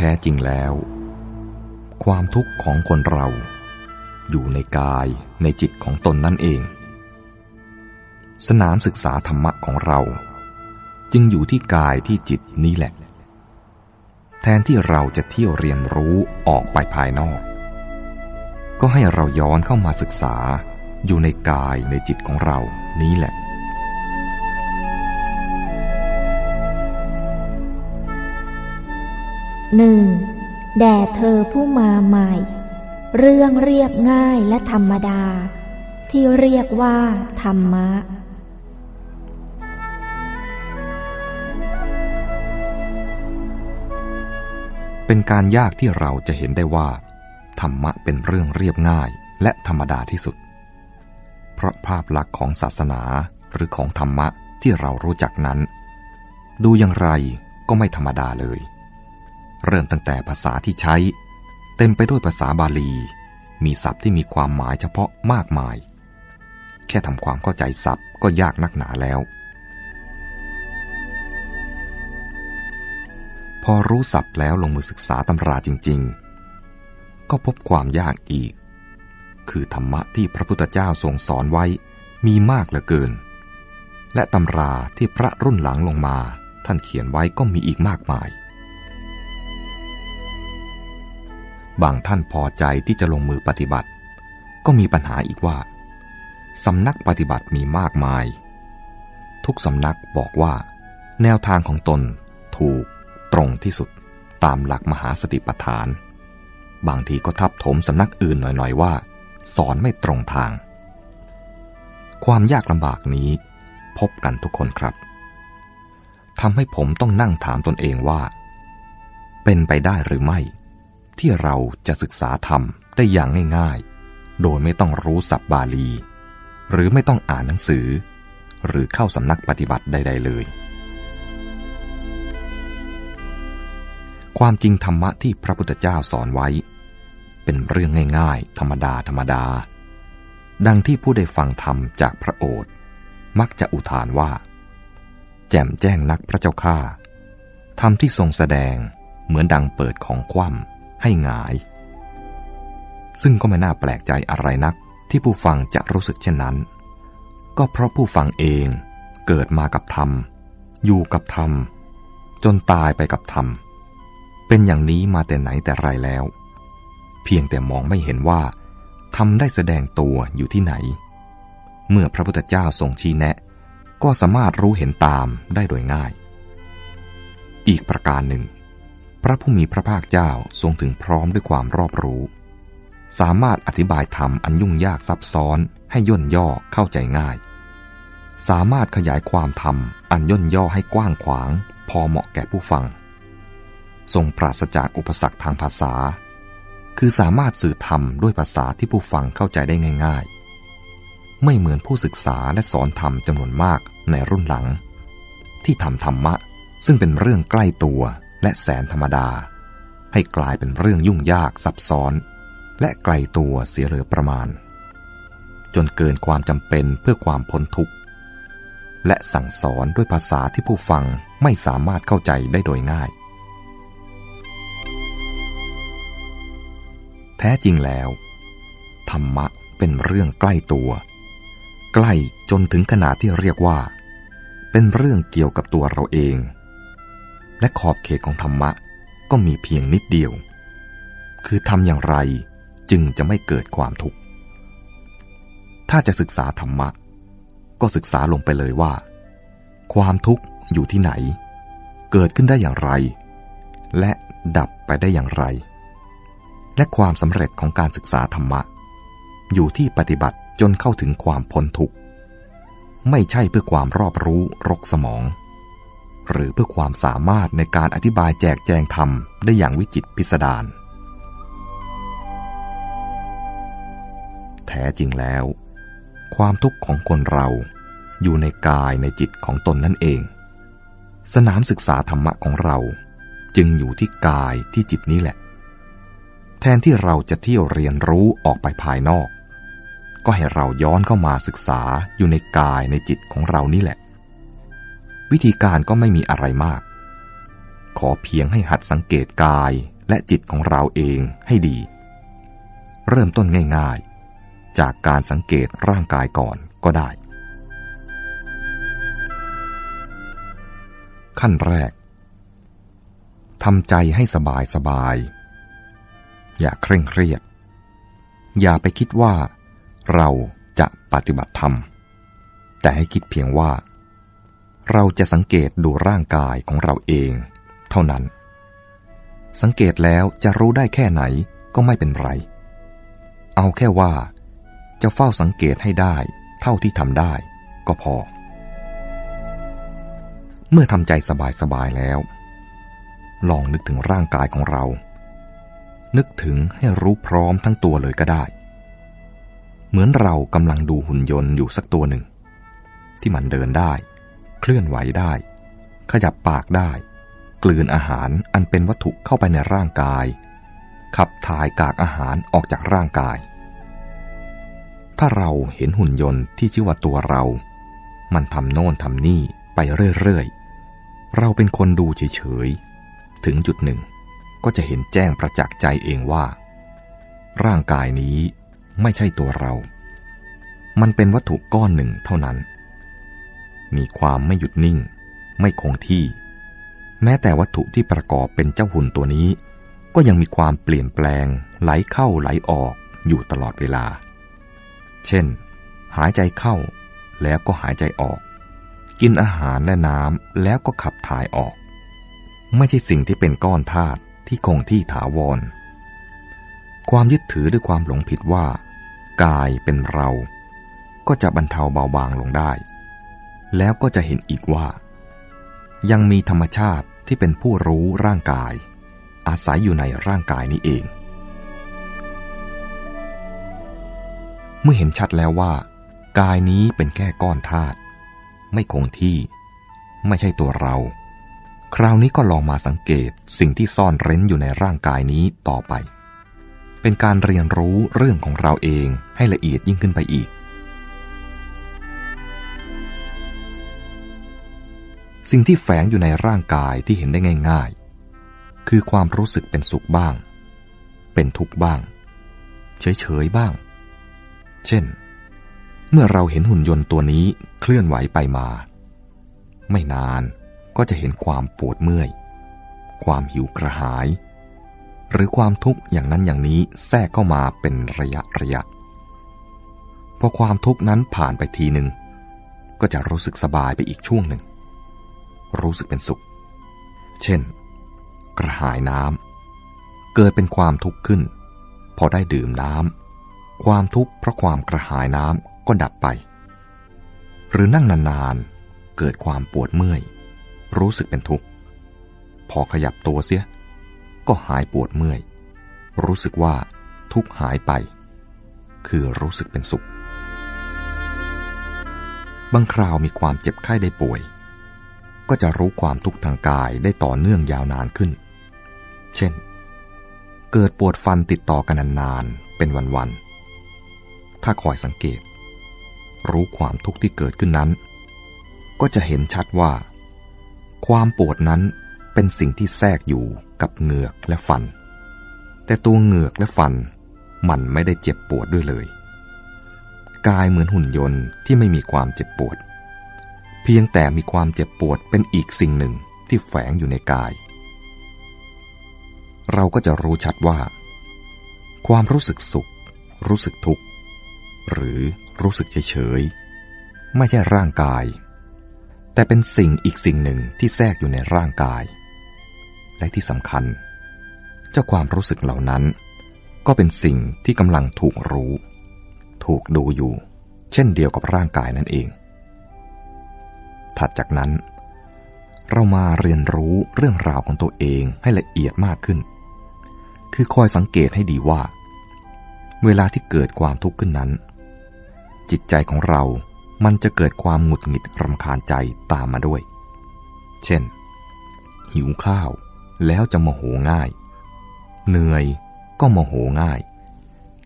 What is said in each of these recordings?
แท้จริงแล้ว ความทุกข์ของคนเรา อยู่ในกายในจิตของตนนั่นเอง สนามศึกษาธรรมะของเรา จึงอยู่ที่กายที่จิตนี้แหละ แทนที่เราจะเที่ยวเรียนรู้ออกไปภายนอก ก็ให้เราย้อนเข้ามาศึกษาอยู่ในกายในจิตของเรานี้แหละ หนึ่งแด่เธอผู้มาใหม่ เรื่องเรียบง่ายและธรรมดา ที่เรียกว่าธรรมะเป็นการยากที่เราจะเห็นได้ว่า ธรรมะเป็นเรื่องเรียบง่ายและธรรมดาที่สุด เพราะภาพลักษณ์ของศาสนาหรือของธรรมะที่เรารู้จักนั้น ดูอย่างไรก็ไม่ธรรมดาเลย เริ่มตั้งแต่ภาษาที่ใช้ เต็มไปด้วยภาษาบาลี มีศัพท์ที่มีความหมายเฉพาะมากมาย แค่ทำความเข้าใจศัพท์ก็ยากนักหนาแล้ว พอรู้ศัพท์แล้วลงมือศึกษาตำราจริง ๆ ก็พบความยากอีก คือธรรมะที่พระพุทธเจ้าทรงสอนไว้มีมากเหลือเกิน และตำราที่พระรุ่นหลังลงมา ท่านเขียนไว้ก็มีอีกมากมาย บางท่านพอใจที่จะลงมือปฏิบัติ ก็มีปัญหาอีกว่าสำนักปฏิบัติมีมากมาย ทุกสำนักบอกว่า แนวทางของตนถูกตรงที่สุดตามหลักมหาสติปัฏฐาน บางทีก็ทับถมสำนักอื่นหน่อยๆว่า สอนไม่ตรงทาง ความยากลำบากนี้พบกันทุกคนครับทำให้ผมต้องนั่งถามตนเองว่า เป็นไปได้หรือไม่ ที่เราจะศึกษาธรรมได้อย่างง่ายๆ โดยไม่ต้องรู้ศัพท์บาลี หรือไม่ต้องอ่านหนังสือ หรือเข้าสำนักปฏิบัติใด ๆ เลย ความจริงธรรมะที่พระพุทธเจ้าสอนไว้ เป็นเรื่องง่ายๆ ธรรมดาธรรมดา ดังที่ผู้ได้ฟังธรรมจากพระโอษฐ์มักจะอุทานว่า แจ่มแจ้งนักพระเจ้าข้าธรรมที่ทรงแสดงเหมือนดังเปิดของคว่ำ ให้หงาย ซึ่งก็ไม่น่าแปลกใจอะไรนักที่ผู้ฟังจะรู้สึกเช่นนั้น ก็เพราะผู้ฟังเองเกิดมากับธรรม อยู่กับธรรม จนตายไปกับธรรม เป็นอย่างนี้มาแต่ไหนแต่ไรแล้ว เพียงแต่มองไม่เห็นว่าธรรมได้แสดงตัวอยู่ที่ไหน เมื่อพระพุทธเจ้าทรงชี้แนะ ก็สามารถรู้เห็นตามได้โดยง่าย อีกประการหนึ่ง พระผู้มีพระภาคเจ้าทรงถึงพร้อมด้วยความรอบรู้ สามารถอธิบายธรรมอันยุ่งยากซับซ้อนให้ย่นย่อเข้าใจง่าย สามารถขยายความธรรมอันย่นย่อให้กว้างขวาง พอเหมาะแก่ผู้ฟัง ทรงปราศจากอุปสรรคทางภาษา คือสามารถสื่อธรรมด้วยภาษาที่ผู้ฟังเข้าใจได้ง่าย ๆ ไม่เหมือนผู้ศึกษาและสอนธรรมจำนวนมากในรุ่นหลัง ที่ทำธรรมะซึ่งเป็นเรื่องใกล้ตัว และแสนธรรมดา ให้กลายเป็นเรื่องยุ่งยากซับซ้อน และไกลตัวเสียเหลือประมาณ จนเกินความจำเป็นเพื่อความพ้นทุกข์ และสั่งสอนด้วยภาษาที่ผู้ฟังไม่สามารถเข้าใจได้โดยง่าย แท้จริงแล้ว ธรรมะเป็นเรื่องใกล้ตัว ใกล้จนถึงขนาดที่เรียกว่า เป็นเรื่องเกี่ยวกับตัวเราเอง และขอบเขตของธรรมะก็มีเพียงนิดเดียว คือทำอย่างไรจึงจะไม่เกิดความทุกข์ ถ้าจะศึกษาธรรมะ ก็ศึกษาลงไปเลยว่า ความทุกข์อยู่ที่ไหน เกิดขึ้นได้อย่างไร และดับไปได้อย่างไร และความสำเร็จของการศึกษาธรรมะ อยู่ที่ปฏิบัติจนเข้าถึงความพ้นทุกข์ ไม่ใช่เพื่อความรอบรู้รกสมอง หรือเพื่อความสามารถในการอธิบายแจกแจงธรรมได้อย่างวิจิตพิสดารแท้จริงแล้ว ความทุกข์ของคนเราอยู่ในกายในจิตของตนนั่นเอง สนามศึกษาธรรมะของเราจึงอยู่ที่กายที่จิตนี้แหละ แทนที่เราจะเที่ยวเรียนรู้ออกไปภายนอก ก็ให้เราย้อนเข้ามาศึกษาอยู่ในกายในจิตของเรานี่แหละ วิธีการก็ไม่มีอะไรมาก ขอเพียงให้หัดสังเกตกายและจิตของเราเองให้ดี เริ่มต้นง่ายๆ จากการสังเกตร่างกายก่อนก็ได้ ขั้นแรกทำใจให้สบายสบาย อย่าเคร่งเครียด อย่าไปคิดว่า เราจะปฏิบัติธรรม แต่ให้คิดเพียงว่า เราจะสังเกตดูร่างกายของเราเอง เท่านั้น สังเกตแล้วจะรู้ได้แค่ไหนก็ไม่เป็นไร เอาแค่ว่า จะเฝ้าสังเกตให้ได้ เท่าที่ทำได้ก็พอ เมื่อทำใจสบายๆแล้ว ลองนึกถึงร่างกายของเรา นึกถึงให้รู้พร้อมทั้งตัวเลยก็ได้ เหมือนเรากำลังดูหุ่นยนต์อยู่สักตัวหนึ่ง ที่มันเดินได้ เคลื่อนไหวได้ ขยับปากได้ กลืนอาหารอันเป็นวัตถุเข้าไปในร่างกาย ขับถ่ายกากอาหารออกจากร่างกาย ถ้าเราเห็นหุ่นยนต์ที่ชื่อว่าตัวเรา มันทำโน่นทำนี่ไปเรื่อยๆ เราเป็นคนดูเฉยๆ ถึงจุดหนึ่ง ก็จะเห็นแจ้งประจักษ์ใจเองว่า ร่างกายนี้ไม่ใช่ตัวเรา มันเป็นวัตถุก้อนหนึ่งเท่านั้น มีความไม่หยุดนิ่ง ไม่คงที่ แม้แต่วัตถุที่ประกอบเป็นเจ้าหุ่นตัวนี้ ก็ยังมีความเปลี่ยนแปลง ไหลเข้าไหลออกอยู่ตลอดเวลา เช่น หายใจเข้าแล้วก็หายใจออก กินอาหารและน้ำแล้วก็ขับถ่ายออก ไม่ใช่สิ่งที่เป็นก้อนธาตุที่คงที่ถาวร ความยึดถือด้วยความหลงผิดว่า กายเป็นเรา ก็จะบรรเทาเบาบางลงได้ แล้วก็จะเห็นอีกว่า ยังมีธรรมชาติที่เป็นผู้รู้ร่างกาย อาศัยอยู่ในร่างกายนี้เอง เมื่อเห็นชัดแล้วว่า กายนี้เป็นแค่ก้อนธาตุไม่คงที่ ไม่ใช่ตัวเรา คราวนี้ก็ลองมาสังเกตสิ่งที่ซ่อนเร้นอยู่ในร่างกายนี้ต่อไป เป็นการเรียนรู้เรื่องของเราเองให้ละเอียดยิ่งขึ้นไปอีก สิ่งที่แฝงอยู่ในร่างกายที่เห็นได้ง่าย ๆ คือความรู้สึกเป็นสุขบ้าง เป็นทุกข์บ้าง เฉยๆบ้าง เช่น เมื่อเราเห็นหุ่นยนต์ตัวนี้เคลื่อนไหวไปมา ไม่นานก็จะเห็นความปวดเมื่อย ความหิวกระหาย หรือความทุกข์อย่างนั้นอย่างนี้แทรกเข้ามาเป็นระยะระยะพอความทุกข์นั้นผ่านไปทีหนึ่งก็จะรู้สึกสบายไปอีกช่วงหนึ่ง รู้สึกเป็นสุข เช่น กระหายน้ำเกิดเป็นความทุกข์ขึ้น พอได้ดื่มน้ำความทุกข์เพราะความกระหายน้ำก็ดับไป หรือนั่งนานๆ เกิดความปวดเมื่อย รู้สึกเป็นทุกข์ พอขยับตัวเสีย ก็หายปวดเมื่อย รู้สึกว่าทุกข์หายไป คือรู้สึกเป็นสุขบางคราวมีความเจ็บไข้ได้ป่วย ก็จะรู้ความทุกข์ทางกายได้ต่อเนื่องยาวนานขึ้น เช่น เกิดปวดฟันติดต่อกันนานๆ เป็นวันๆ ถ้าคอยสังเกต รู้ความทุกข์ที่เกิดขึ้นนั้น ก็จะเห็นชัดว่า ความปวดนั้นเป็นสิ่งที่แทรกอยู่กับเหงือกและฟัน แต่ตัวเหงือกและฟันมันไม่ได้เจ็บปวดด้วยเลย กายเหมือนหุ่นยนต์ที่ไม่มีความเจ็บปวด พียงแต่มีความเจ็บปวดเป็นอีกสิ่งหนึ่งที่แฝงอยู่ในกาย เราก็จะรู้ชัดว่า ความรู้สึกสุข รู้สึกทุกข์ หรือรู้สึกเฉยๆไม่ใช่ร่างกาย แต่เป็นสิ่งอีกสิ่งหนึ่งที่แทรกอยู่ในร่างกาย และที่สำคัญ เจ้าความรู้สึกเหล่านั้น ก็เป็นสิ่งที่กำลังถูกรู้ ถูกดูอยู่ เช่นเดียวกับร่างกายนั่นเอง ถัดจากนั้น เรามาเรียนรู้เรื่องราวของตัวเองให้ละเอียดมากขึ้น คือคอยสังเกตให้ดีว่า เวลาที่เกิดความทุกข์ขึ้นนั้น จิตใจของเรามันจะเกิดความหงุดหงิดรำคาญใจตามมาด้วย เช่น หิวข้าวแล้วจะโมโหง่าย เหนื่อยก็โมโหง่าย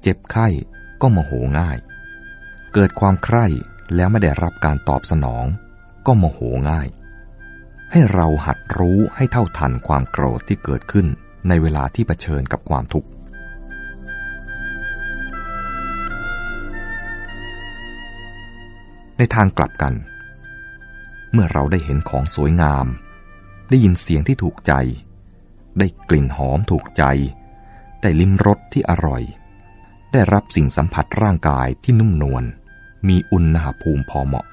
เจ็บไข้ก็โมโหง่าย เกิดความใคร่แล้วไม่ได้รับการตอบสนอง ก็โมโหง่าย ให้เราหัดรู้ให้เท่าทันความโกรธที่เกิดขึ้นในเวลาที่เผชิญกับความทุกข์ ในทางกลับกัน เมื่อเราได้เห็นของสวยงาม ได้ยินเสียงที่ถูกใจ ได้กลิ่นหอมถูกใจ ได้ลิ้มรสที่อร่อย ได้รับสิ่งสัมผัสร่างกายที่นุ่มนวลมีอุณหภูมิพอเหมาะ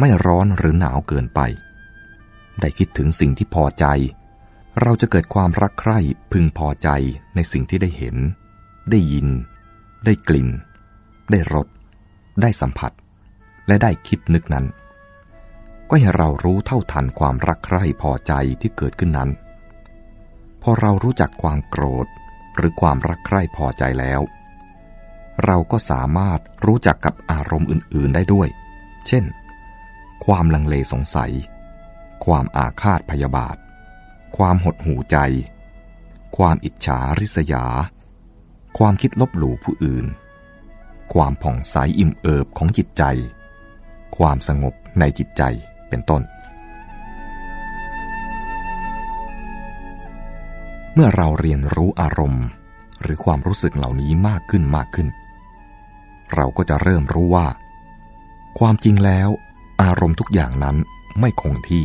ไม่ร้อนหรือหนาวเกินไป ได้คิดถึงสิ่งที่พอใจ เราจะเกิดความรักใคร่พึงพอใจในสิ่งที่ได้เห็น ได้ยิน ได้กลิ่น ได้รส ได้สัมผัส และได้คิดนึกนั้น ก็ให้เรารู้เท่าทันความรักใคร่พอใจที่เกิดขึ้นนั้น พอเรารู้จักความโกรธหรือความรักใคร่พอใจแล้ว เราก็สามารถรู้จักกับอารมณ์อื่น ๆ ได้ด้วย เช่น ความลังเลสงสัย ความอาฆาตพยาบาท ความหดหู่ใจ ความอิจฉาริษยา ความคิดลบหลู่ผู้อื่น ความผ่องใสอิ่มเอิบของจิตใจ ความสงบในจิตใจเป็นต้น เมื่อเราเรียนรู้อารมณ์ หรือความรู้สึกเหล่านี้มากขึ้นมากขึ้น เราก็จะเริ่มรู้ว่า ความจริงแล้ว อารมณ์ทุกอย่างนั้นไม่คงที่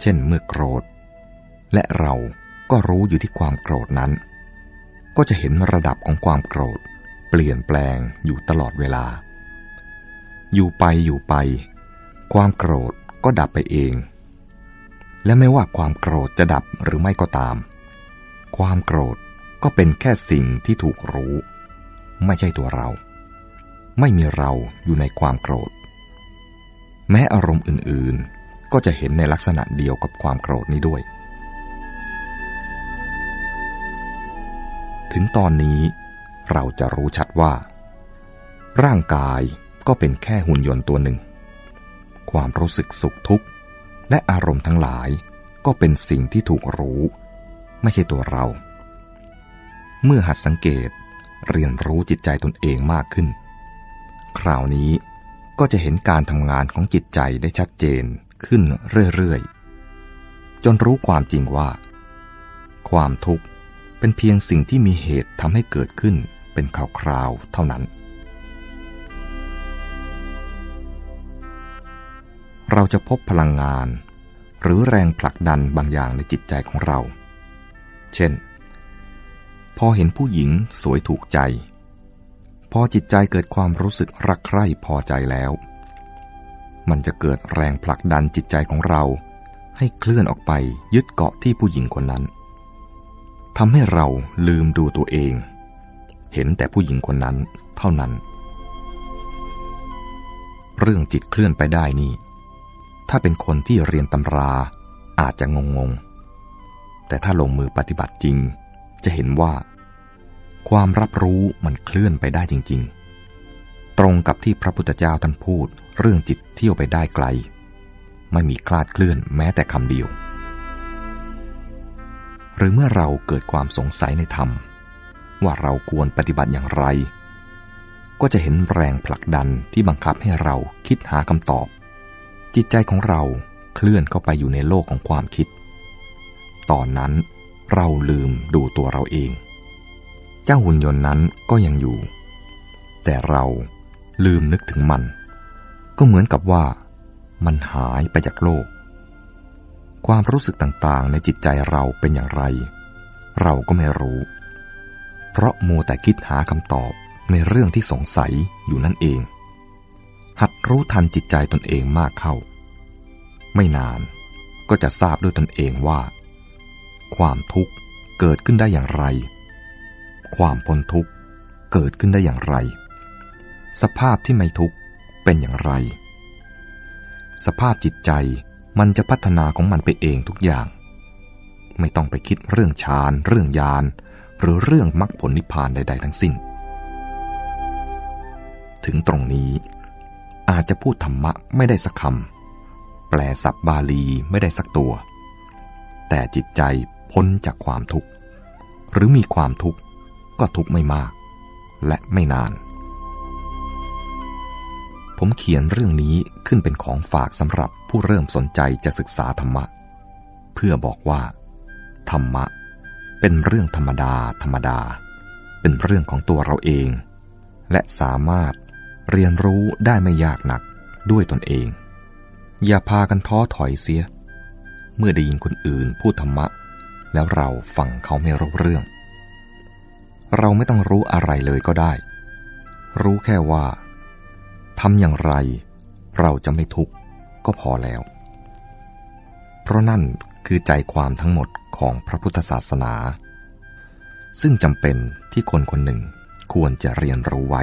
เช่นเมื่อโกรธ และเราก็รู้อยู่ที่ความโกรธนั้น ก็จะเห็นระดับของความโกรธ เปลี่ยนแปลงอยู่ตลอดเวลา อยู่ไปอยู่ไป ความโกรธก็ดับไปเอง และไม่ว่าความโกรธจะดับหรือไม่ก็ตาม ความโกรธก็เป็นแค่สิ่งที่ถูกรู้ ไม่ใช่ตัวเรา ไม่มีเราอยู่ในความโกรธ แม้อารมณ์อื่นๆ ก็จะเห็นในลักษณะเดียวกับความโกรธนี้ด้วย ถึงตอนนี้เราจะรู้ชัดว่า ร่างกายก็เป็นแค่หุ่นยนต์ตัวหนึ่ง ความรู้สึกสุขทุกข์ และอารมณ์ทั้งหลายก็เป็นสิ่งที่ถูกรู้ ไม่ใช่ตัวเรา เมื่อหัดสังเกตเรียนรู้จิตใจตนเองมากขึ้น คราวนี้ ก็จะเห็นการทำงานของจิตใจได้ชัดเจนขึ้นเรื่อยๆ จนรู้ความจริงว่า ความทุกข์เป็นเพียงสิ่งที่มีเหตุทำให้เกิดขึ้นเป็นคราวๆเท่านั้น เราจะพบพลังงาน หรือแรงผลักดันบางอย่างในจิตใจของเรา เช่น พอเห็นผู้หญิงสวยถูกใจ พอจิตใจเกิดความรู้สึกรักใคร่พอใจแล้ว มันจะเกิดแรงผลักดันจิตใจของเรา ให้เคลื่อนออกไปยึดเกาะที่ผู้หญิงคนนั้นทำให้เราลืมดูตัวเอง เห็นแต่ผู้หญิงคนนั้นเท่านั้น เรื่องจิตเคลื่อนไปได้นี่ ถ้าเป็นคนที่เรียนตำราอาจจะงงงแต่ถ้าลงมือปฏิบัติจริง จะเห็นว่า ความรับรู้มันเคลื่อนไปได้จริง ๆ ตรงกับที่พระพุทธเจ้าท่านพูด เรื่องจิตเที่ยวไปได้ไกล ไม่มีคลาดเคลื่อนแม้แต่คำเดียว หรือเมื่อเราเกิดความสงสัยในธรรม ว่าเราควรปฏิบัติอย่างไร ก็จะเห็นแรงผลักดันที่บังคับให้เราคิดหาคำตอบ จิตใจของเราเคลื่อนเข้าไปอยู่ในโลกของความคิด ตอนนั้นเราลืมดูตัวเราเอง จ้าหุ่นยนต์นั้นก็ยังอยู่ แต่เราลืมนึกถึงมัน ก็เหมือนกับว่ามันหายไปจากโลก ความรู้สึกต่างๆ ในจิตใจเราเป็นอย่างไร เราก็ไม่รู้ เพราะมัวแต่คิดหาคำตอบในเรื่องที่สงสัยอยู่นั่นเอง หัดรู้ทันจิตใจตนเองมากเข้า ไม่นานก็จะทราบด้วยตนเองว่า ความทุกข์เกิดขึ้นได้อย่างไร ความพ้นทุกข์เกิดขึ้นได้อย่างไร สภาพที่ไม่ทุกข์เป็นอย่างไร สภาพจิตใจมันจะพัฒนาของมันไปเองทุกอย่าง ไม่ต้องไปคิดเรื่องฌานเรื่องยาน หรือเรื่องมรรคผลนิพพานใด ๆ ทั้งสิ้น ถึงตรงนี้ อาจจะพูดธรรมะไม่ได้สักคำแปลศัพท์บาลีไม่ได้สักตัว แต่จิตใจพ้นจากความทุกข์ หรือมีความทุกข์ ก็ทุกข์ไม่มาก และไม่นานผผมเขียนเรื่องนี้ขึ้นเป็นของฝากสำหรับผู้เริ่มสนใจจะศึกษาธรรมะ เพื่อบอกว่า ธรรมะ เป็นเรื่องธรรมดา ธรรมดา เป็นเรื่องของตัวเราเอง และสามารถเรียนรู้ได้ไม่ยากหนักด้วยตนเอง อย่าพากันท้อถอยเสีย เมื่อได้ยินคนอื่นพูดธรรมะ แล้วเราฟังเขาไม่รู้เรื่อง เราไม่ต้องรู้อะไรเลยก็ได้ รู้แค่ว่าทำอย่างไรเราจะไม่ทุกข์ก็พอแล้ว เพราะนั่นคือใจความทั้งหมดของพระพุทธศาสนา ซึ่งจำเป็นที่คนคนหนึ่งควรจะเรียนรู้ไว้